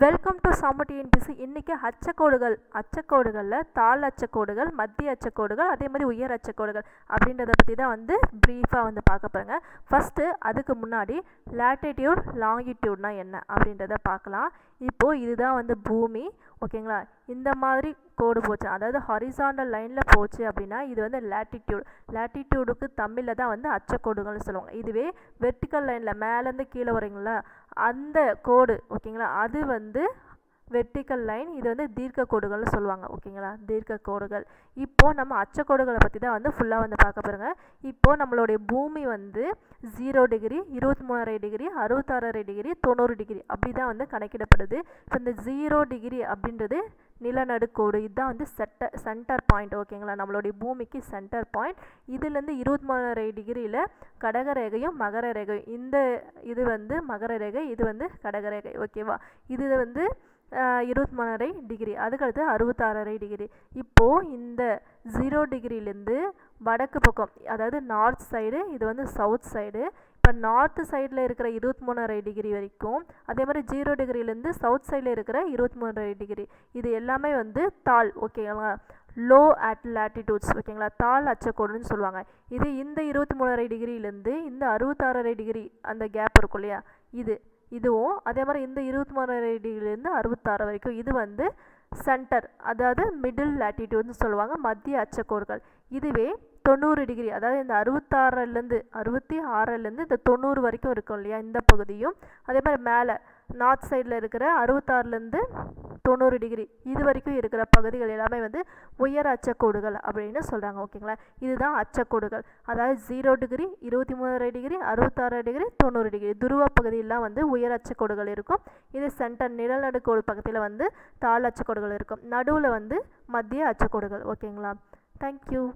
Welcome to Sama TNPSC இன்றைக்கி அச்சக்கோடுகள் அச்சக்கோடுகளில் தாழ் அச்சக்கோடுகள் மத்திய அச்சக்கோடுகள் அதே மாதிரி உயர் அச்சக்கோடுகள் அப்படின்றத பற்றி தான் வந்து ப்ரீஃபாக வந்து பார்க்க போகிறேங்க ஃபஸ்ட்டு அதுக்கு முன்னாடி லேட்டிடியூட் லாங்கிடியூட்னா என்ன அப்படின்றத பார்க்கலாம். இப்போது இதுதான் வந்து பூமி ஓகேங்களா இந்த மாதிரி கோடு போச்சு. அதாவது ஹாரிசாண்டல் லைனில் போச்சு அப்படின்னா இது வந்து லேட்டிடியூட் லேட்டிடியூடுக்கு தமிழில் தான் வந்து அச்சக்கோடுகள்னு சொல்லுவாங்க. இதுவே வெர்டிக்கல் லைனில் மேலேருந்து கீழே வரீங்களா அந்த கோடு ஓகேங்களா? அது வந்து வெர்டிக்கல் லைன் இது வந்து தீர்க்க கோடுகள்னு சொல்லுவாங்க ஓகேங்களா? தீர்க்க கோடுகள். இப்போது நம்ம அச்சக்கோடுகளை பற்றி தான் வந்து ஃபுல்லாக வந்து பார்க்க போகிறோங்க இப்போது நம்மளுடைய பூமி வந்து ஜீரோ டிகிரி இருபத்தி மூணரை டிகிரி அறுபத்தாறரை டிகிரி தொண்ணூறு டிகிரி அப்படி தான் வந்து கணக்கிடப்படுது. இப்போ இந்த ஜீரோ டிகிரி அப்படின்றது நிலநடுக்கோடு இதுதான் வந்து செட்ட சென்டர் பாயிண்ட் ஓகேங்களா? நம்மளுடைய பூமிக்கு சென்டர் பாயிண்ட் இதுலேருந்து இருபத்தி மூணரை டிகிரியில் கடகரேகையும் மகர ரேகையும் இந்த இது வந்து மகர ரேகை இது வந்து கடகரேகை ஓகேவா? இது வந்து இருபத்தி மூணரை டிகிரி அதுக்கடுத்து அறுபத்தாறரை டிகிரி. இப்போது இந்த ஜீரோ டிகிரிலேருந்து வடக்கு பக்கம் அதாவது நார்த் சைடு இது வந்து சவுத் சைடு இப்போ நார்த்து சைடில் இருக்கிற இருபத்தி மூணரை டிகிரி வரைக்கும் அதே மாதிரி ஜீரோ டிகிரிலேருந்து சவுத் சைடில் இருக்கிற இருபத்தி மூணரை டிகிரி. இது எல்லாமே வந்து தாள் ஓகேங்களா லோ அட் லேட்டிடியூட்ஸ் ஓகேங்களா தாள் அச்சக்கோடுன்னு சொல்லுவாங்க. இது இந்த இருபத்தி மூணரை டிகிரிலேருந்து இந்த அறுபத்தாறரை டிகிரி அந்த கேப் இருக்கும் இல்லையா? இது. இதுவும் அதே மாதிரி இந்த இருபத்தி மூணாயிரம் டிகிரிலேருந்து அறுபத்தாறு வரைக்கும் இது வந்து சென்டர் அதாவது மிடில் லேட்டிடியூட்னு சொல்லுவாங்க மத்திய அச்சக்கோடுகள். இதுவே தொண்ணூறு டிகிரி அதாவது இந்த அறுபத்தாறுலேருந்து அறுபத்தி ஆறுலேருந்து இந்த தொண்ணூறு வரைக்கும் இருக்கும் இல்லையா இந்த பகுதியும். அதே மாதிரி மேலே நார்த் சைடில் இருக்கிற அறுபத்தாறுலேருந்து தொண்ணூறு டிகிரி இது வரைக்கும் இருக்கிற பகுதிகள் எல்லாமே வந்து உயர் அச்சக்கோடுகள் அப்படின்னு சொல்கிறாங்க ஓகேங்களா இதுதான் அச்சக்கோடுகள். அதாவது ஜீரோ டிகிரி இருபத்தி மூணரை டிகிரி அறுபத்தாறு டிகிரி தொண்ணூறு டிகிரி துருவ பகுதியெல்லாம் வந்து உயர் அச்சக்கோடுகள் இருக்கும். இது சென்டர் நிழல்நடுக்கோடு பக்கத்தில் வந்து தாழ் அச்சக்கோடுகள் இருக்கும். நடுவில் வந்து மத்திய அச்சக்கோடுகள் ஓகேங்களா தேங்க்யூ